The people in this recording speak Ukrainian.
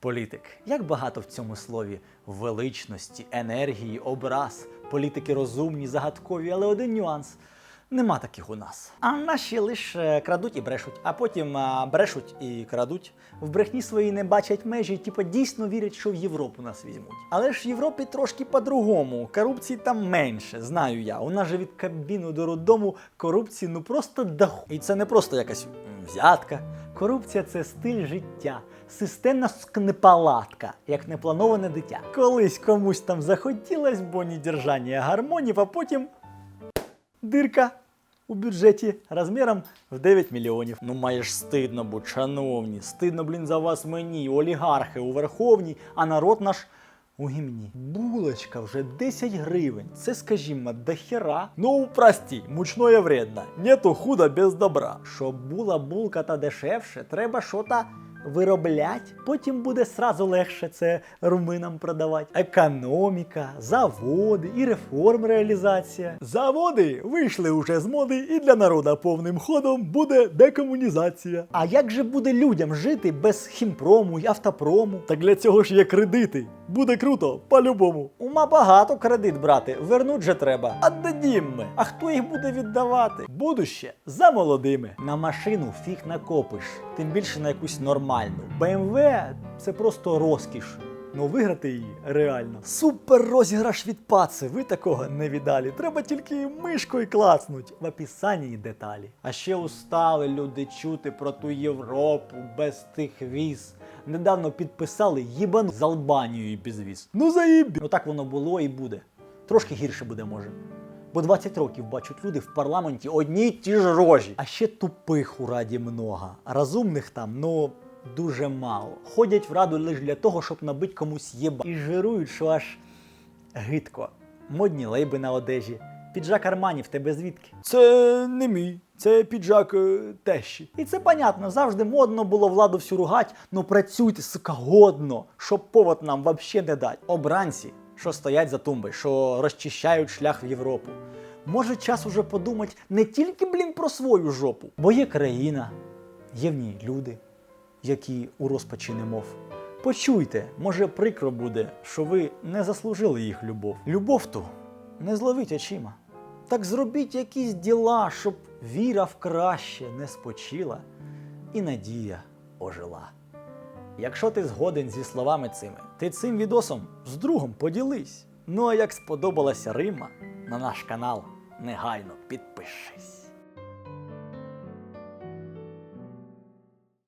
Політик. Як багато в цьому слові величності, енергії, образ, політики розумні, загадкові, але один нюанс. Нема таких у нас. А наші лише крадуть і брешуть, а потім брешуть і крадуть. В брехні своїй не бачать межі, типу дійсно вірять, що в Європу нас візьмуть. Але ж в Європі трошки по-другому. Корупції там менше, знаю я. У нас же від кабіну до роддому корупції ну просто даху. І це не просто якась взятка. Корупція це стиль життя, системна скнепалатка, як неплановане дитя. Колись комусь там захотілось, бо ні держання гармонів, а потім дирка у бюджеті розміром в 9 мільйонів. Ну має ж стидно бо шановні. Стидно, блін, за вас мені, олігархи у Верховній, а народ наш. У гімні. Булочка вже 10 гривень. Це, скажімо, дохера. Ну, прості, мучное вредно. Нету худа без добра. Щоб була булка та дешевше, треба що-то вироблять. Потім буде сразу легше це руминам продавати. Економіка, заводи і реформ реалізація. Заводи вийшли уже з моди, і для народа повним ходом буде декомунізація. А як же буде людям жити без хімпрому й автопрому? Так для цього ж є кредити. Буде круто, по-любому. Ума багато кредит брати, вернуть же треба. А дадім ми. А хто їх буде віддавати? Будуще за молодими. На машину фіг накопиш, тим більше на якусь нормальну. BMW – це просто розкіш. Ну виграти її реально. Супер розіграш від паци. Ви такого не віддалі. Треба тільки мишкою клацнуть в описанні деталі. А ще устали люди чути про ту Європу без тих віз. Недавно підписали їбан з Албанією без віз. Ну заїбі. Ну так воно було і буде. Трошки гірше буде, може. Бо 20 років бачать люди в парламенті одні й ті ж рожі. А ще тупих у раді много. А розумних там, ну, дуже мало. Ходять в раду лише для того, щоб набить комусь єба. І жирують, що аж гидко. Модні лейби на одежі. Піджак Армані в тебе звідки? Це не мій, це піджак е, тещі. І це понятно, завжди модно було владу всю ругать, ну працюйте, сука, годно, щоб повод нам вообще не дать. Обранці, що стоять за тумби, що розчищають шлях в Європу. Може, час уже подумати не тільки, блін, про свою жопу, бо є країна, є в ній люди, які у розпачі немов. Почуйте, може прикро буде, що ви не заслужили їх любов. Любов ту не зловіть очима. Так зробіть якісь діла, щоб віра в краще не спочила і надія ожила. Якщо ти згоден зі словами цими, ти цим відосом з другом поділись. Ну а як сподобалася Рима, на наш канал негайно підпишись.